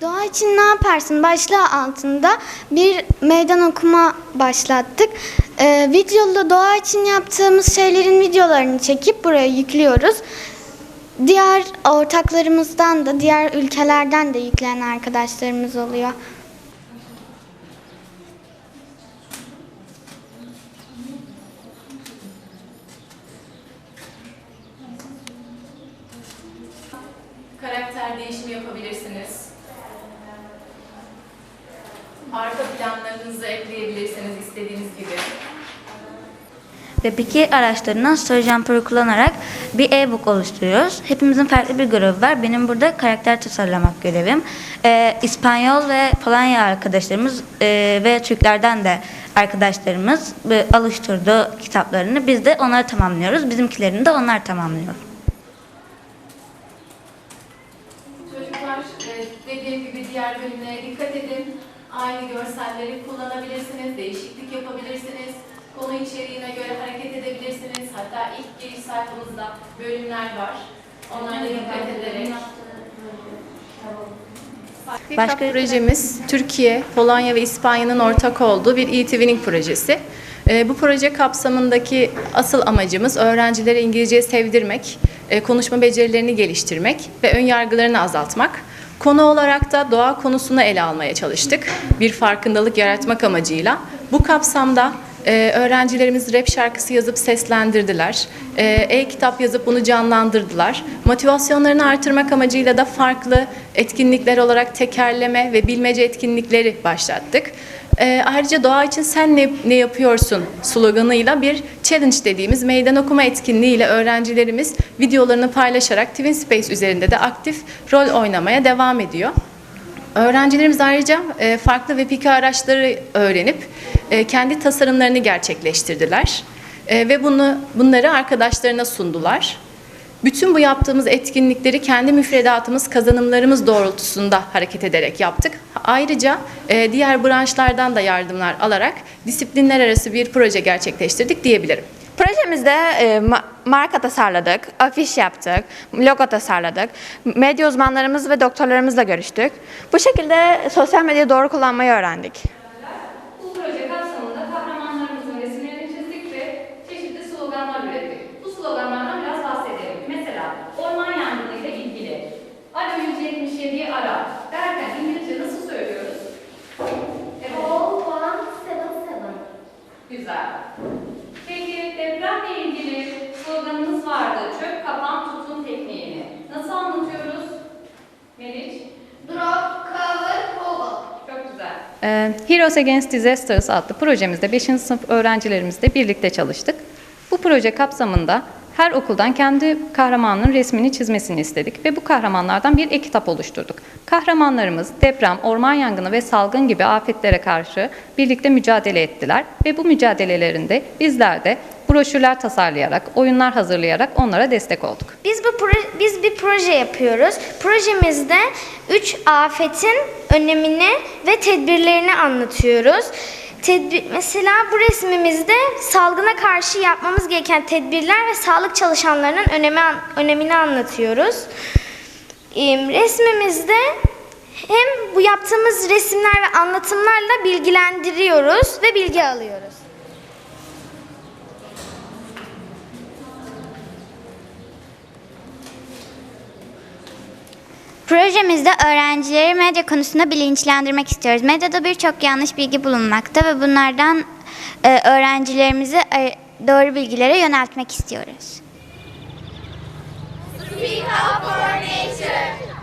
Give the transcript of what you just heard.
Doğa için ne yaparsın başlığı altında bir meydan okuma başlattık. Ee, videoda doğa için yaptığımız şeylerin videolarını çekip buraya yüklüyoruz. Diğer ortaklarımızdan da diğer ülkelerden de yükleyen arkadaşlarımız oluyor. Karakter değişimi yapabilirsiniz. Arka planlarınızı ekleyebilirsiniz istediğiniz gibi. Ve Piki araçlarından Story Jumper'ı kullanarak bir e-book oluşturuyoruz. Hepimizin farklı bir görevi var. Benim burada karakter tasarlamak görevim. Ee, İspanyol ve Polonya arkadaşlarımız e, ve Türklerden de arkadaşlarımız e, alıştırdı kitaplarını. Biz de onları tamamlıyoruz. Bizimkilerini de onlar tamamlıyor. Çocuklar e, dediğim gibi diğer bölümlere dikkat edin. Aynı görselleri kullanabilirsiniz, değişiklik yapabilirsiniz. Konu içeriğine göre hareket edebilirsiniz. Hatta ilk giriş sayfamızda bölümler var. Onlara dikkat ederek. Başka- Başka projemiz Türkiye, Polonya ve İspanya'nın ortak olduğu bir e-twinning projesi. Ee, Bu proje kapsamındaki asıl amacımız öğrencilere İngilizceyi sevdirmek, e, konuşma becerilerini geliştirmek ve ön yargılarını azaltmak. Konu olarak da doğa konusunu ele almaya çalıştık. Bir farkındalık yaratmak amacıyla. Bu kapsamda e, öğrencilerimiz rap şarkısı yazıp seslendirdiler. E, E-kitap yazıp bunu canlandırdılar. Motivasyonlarını artırmak amacıyla da farklı etkinlikler olarak tekerleme ve bilmece etkinlikleri başlattık. E, ayrıca doğa için sen ne, ne yapıyorsun sloganıyla bir challenge dediğimiz meydan okuma etkinliğiyle öğrencilerimiz videolarını paylaşarak Twin Space üzerinde de aktif rol oynamaya devam ediyor. Öğrencilerimiz ayrıca e, farklı VPK araçları öğrenip e, kendi tasarımlarını gerçekleştirdiler E, ve bunu bunları arkadaşlarına sundular. Bütün bu yaptığımız etkinlikleri kendi müfredatımız, kazanımlarımız doğrultusunda hareket ederek yaptık. Ayrıca e, diğer branşlardan da yardımlar alarak disiplinler arası bir proje gerçekleştirdik diyebilirim. Projemizde e, ma- marka tasarladık, afiş yaptık, logo tasarladık. Medya uzmanlarımız ve doktorlarımızla görüştük. Bu şekilde sosyal medyayı doğru kullanmayı öğrendik. Peki depremle ilgili sloganımız vardı. Çök, kapan, tutun tekniğini. Nasıl anlatıyoruz? Meriç? Çok güzel. Ee, Heroes Against Disasters adlı projemizde 5. sınıf öğrencilerimizle birlikte çalıştık. Bu proje kapsamında her okuldan kendi kahramanının resmini çizmesini istedik ve bu kahramanlardan bir e-kitap oluşturduk. Kahramanlarımız deprem, orman yangını ve salgın gibi afetlere karşı birlikte mücadele ettiler ve bu mücadelelerinde bizler de broşürler tasarlayarak, oyunlar hazırlayarak onlara destek olduk. Biz bu biz bir proje yapıyoruz. Projemizde 3 afetin önemini ve tedbirlerini anlatıyoruz. Tedbir, mesela bu resmimizde salgına karşı yapmamız gereken tedbirler ve sağlık çalışanlarının önemi, önemini anlatıyoruz. Ee, Resmimizde hem bu yaptığımız resimler ve anlatımlarla bilgilendiriyoruz ve bilgi alıyoruz. Projemizde öğrencileri medya konusunda bilinçlendirmek istiyoruz. Medyada birçok yanlış bilgi bulunmakta ve bunlardan e, öğrencilerimizi e, doğru bilgilere yöneltmek istiyoruz. Speak up for nature.